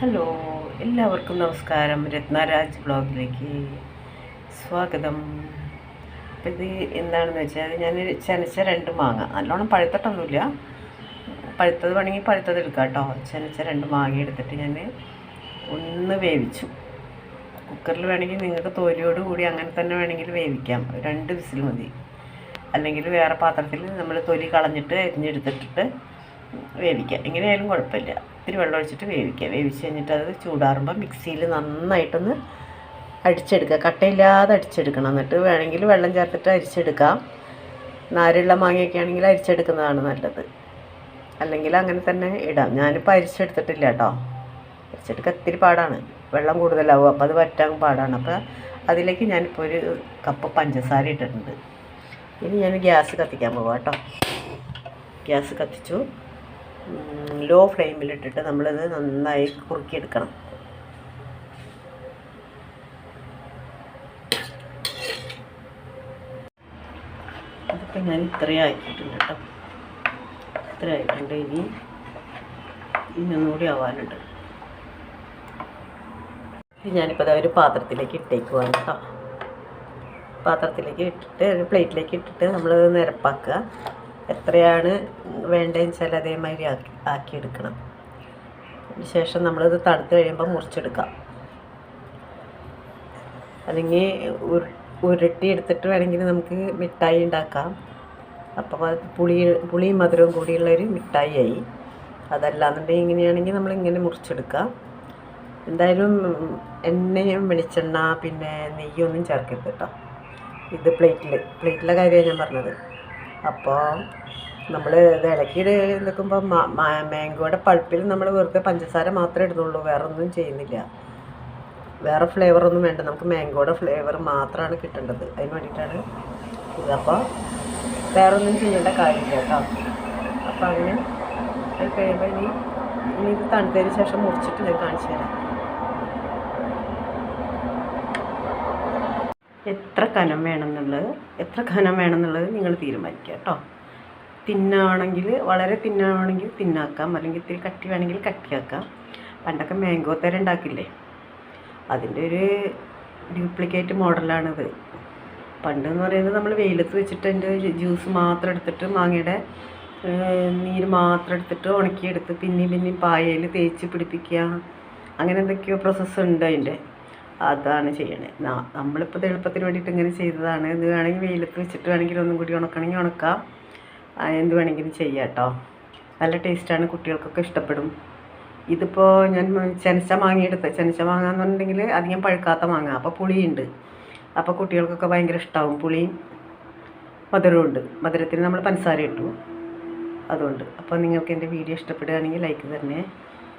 Hello എല്ലാവർക്കും നമസ്കാരം. രത്നരാജ് ബ്ലോഗിലേക്ക് സ്വാഗതം. അപ്പം ഇത് എന്താണെന്ന് വെച്ചാൽ ഞാൻ ചനച്ച രണ്ട് മാങ്ങ. നല്ലോണം പഴുത്തിട്ടൊന്നുമില്ല. പഴുത്തത് വേണമെങ്കിൽ പഴുത്തത് എടുക്കാം കേട്ടോ. ചനച്ച രണ്ട് മാങ്ങ എടുത്തിട്ട് ഞാൻ ഒന്ന് വേവിച്ചു. കുക്കറിൽ വേണമെങ്കിൽ നിങ്ങൾക്ക് തോലിയോട് കൂടി അങ്ങനെ തന്നെ വേണമെങ്കിൽ വേവിക്കാം. രണ്ട് വിസിൽ മതി. അല്ലെങ്കിൽ വേറെ പാത്രത്തിൽ നമ്മൾ തൊലി കളഞ്ഞിട്ട് അരിഞ്ഞെടുത്തിട്ടിട്ട് വേവിക്കാം. എങ്ങനെയായാലും കുഴപ്പമില്ല. ഇത്തിരി വെള്ളം ഒഴിച്ചിട്ട് വേവിക്കുക വേവിച്ച് കഴിഞ്ഞിട്ട് അത് ചൂടാറുമ്പോൾ മിക്സിയിൽ നന്നായിട്ടൊന്ന് അടിച്ചെടുക്കുക കട്ടയില്ലാതെ അടിച്ചെടുക്കണം. എന്നിട്ട് വേണമെങ്കിൽ വെള്ളം ചേർത്തിട്ട് അരിച്ചെടുക്കാം. നാരുള്ള മാങ്ങയൊക്കെ ആണെങ്കിൽ അരിച്ചെടുക്കുന്നതാണ് നല്ലത്. അല്ലെങ്കിൽ അങ്ങനെ തന്നെ ഇടാം. ഞാനിപ്പോൾ അരിച്ചെടുത്തിട്ടില്ല കേട്ടോ. അരിച്ചെടുക്കാൻ ഇത്തിരി പാടാണ്. വെള്ളം കൂടുതലാവും. അപ്പോൾ അത് വറ്റാൻ പാടാണ്. അപ്പോൾ അതിലേക്ക് ഞാനിപ്പോൾ ഒരു കപ്പ് പഞ്ചസാര ഇട്ടിട്ടുണ്ട്. ഇനി ഞാൻ ഗ്യാസ് കത്തിക്കാൻ പോവാം കേട്ടോ. ഗ്യാസ് കത്തിച്ചു. ലോ ഫ്ലെയിമിലിട്ടിട്ട് നമ്മളിത് നന്നായി കുറുക്കിയെടുക്കണം. അതിപ്പോൾ ഞാൻ ഇത്രയും ആക്കിയിട്ടുണ്ട് കേട്ടോ. ഇത്ര ആയിട്ടുണ്ട്. ഇനി ഇനി ഒന്നുകൂടി ആവാനുണ്ട്. ഇത് ഞാനിപ്പോൾ ഒരു പാത്രത്തിലേക്ക് ഇട്ടേക്കുവാണ് കേട്ടോ. പാത്രത്തിലേക്ക് ഇട്ടിട്ട് ഒരു പ്ലേറ്റിലേക്ക് ഇട്ടിട്ട് നമ്മൾ നിരപ്പാക്കുക എത്രയാണ് വേണ്ടതെന്ന് വെച്ചാൽ അതേമാതിരി ആക്കി ആക്കിയെടുക്കണം ശേഷം നമ്മളിത് തണുത്ത് കഴിയുമ്പോൾ മുറിച്ചെടുക്കാം അല്ലെങ്കിൽ ഉരുട്ടി എടുത്തിട്ട് വേണമെങ്കിൽ നമുക്ക് മിഠായി ഉണ്ടാക്കാം. അപ്പോൾ പുളി പുളിയും മധുരവും കൂടിയുള്ളൊരു മിഠായി ആയി അതല്ലാന്നുണ്ടെങ്കിൽ ഇങ്ങനെയാണെങ്കിൽ നമ്മൾ ഇങ്ങനെ മുറിച്ചെടുക്കാം എന്തായാലും എണ്ണയും വെളിച്ചെണ്ണ പിന്നെ നെയ്യൊന്നും ചേർക്കരുത് കേട്ടോ. ഇത് പ്ലേറ്റിൽ പ്ലേറ്റിലെ കാര്യമാണ് ഞാൻ പറഞ്ഞത്. അപ്പോൾ നമ്മൾ ഇളക്കി നിൽക്കുമ്പോൾ മാംഗോയുടെ പൾപ്പിൽ നമ്മൾ വെറുതെ പഞ്ചസാര മാത്രമേ ഇടുന്നുള്ളൂ. വേറെ ഒന്നും ചെയ്യുന്നില്ല. വേറെ ഫ്ലേവറൊന്നും വേണ്ട. നമുക്ക് മാംഗോയുടെ ഫ്ലേവർ മാത്രമാണ് കിട്ടേണ്ടത്. അതിന് വേണ്ടിയിട്ടാണ് ഇത്. അപ്പോൾ വേറെ ഒന്നും ചെയ്യേണ്ട കാര്യമില്ല കേട്ടോ. അപ്പോൾ അങ്ങനെ കഴിയുമ്പോൾ ഇനി ഇനി ഇത് തണുത്തതിന് ശേഷം മുറിച്ചിട്ട് ഞാൻ കാണിച്ചു തരാം. എത്ര കനം വേണമെന്നുള്ളത് എത്ര കനം വേണമെന്നുള്ളത് നിങ്ങൾ തീരുമാനിക്കുക കേട്ടോ. തിന്നാണെങ്കിൽ വളരെ തിന്നാണെങ്കിൽ തിന്നാക്കാം. അല്ലെങ്കിൽ ഇത്തിരി കട്ടി വേണമെങ്കിൽ കട്ടിയാക്കാം. പണ്ടൊക്കെ മാംഗോ തര ഉണ്ടാക്കില്ലേ? അതിന്റെ ഒരു ഡ്യൂപ്ലിക്കേറ്റ് മോഡലാണിത് പണ്ട് എന്ന് പറയുന്നത് നമ്മൾ വെയിലത്ത് വെച്ചിട്ട് അതിന്റെ ജ്യൂസ് മാത്രം എടുത്തിട്ട് മാങ്ങയുടെ നീര് മാത്രം എടുത്തിട്ട് ഉണക്കിയെടുത്ത് പിന്നെയും പിന്നെയും പായയിൽ തേച്ച് പിടിപ്പിക്കുക. അങ്ങനെ എന്തൊക്കെയോ പ്രോസസ്സ് ഉണ്ട് അതിന്റെ. അതാണ് ചെയ്യണേ. നമ്മളിപ്പോൾ എളുപ്പത്തിന് വേണ്ടിയിട്ട് ഇങ്ങനെ ചെയ്തതാണ്. ഇത് വേണമെങ്കിൽ വെയിലത്ത് വെച്ചിട്ട് വേണമെങ്കിൽ ഒന്നും കൂടി ഉണക്കണമെങ്കിൽ ഉണക്കാം. എന്ത് വേണമെങ്കിലും ചെയ്യാം കേട്ടോ നല്ല ടേസ്റ്റാണ് കുട്ടികൾക്കൊക്കെ ഇഷ്ടപ്പെടും. ഇതിപ്പോൾ ഞാൻ ചെനച്ച മാങ്ങ എടുത്ത്. ചെനച്ച മാങ്ങ എന്ന് പറഞ്ഞിട്ടുണ്ടെങ്കിൽ അധികം പഴുക്കാത്ത മാങ്ങ. അപ്പോൾ പുളിയുണ്ട്. അപ്പോൾ കുട്ടികൾക്കൊക്കെ ഭയങ്കര ഇഷ്ടമാവും പുളിയും ഉണ്ട്. മധുരത്തിന് നമ്മൾ പഞ്ചസാര ഇട്ടു. അതുകൊണ്ട്. അപ്പോൾ നിങ്ങൾക്ക് എന്റെ വീഡിയോ ഇഷ്ടപ്പെടുകയാണെങ്കിൽ ലൈക്ക് തന്നെ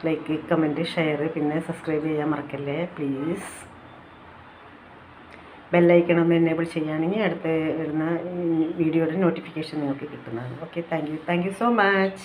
ലൈക്ക് കമന്റ് ഷെയർ പിന്നെ സബ്സ്ക്രൈബ് ചെയ്യാൻ മറക്കല്ലേ? പ്ലീസ്. ബെല്ലൈക്കണം എനേബിൾ ചെയ്യുകയാണെങ്കിൽ അടുത്ത് വരുന്ന വീഡിയോയുടെ നോട്ടിഫിക്കേഷൻ നിങ്ങൾക്ക് കിട്ടുന്നതാണ്. Okay thank you thank you so much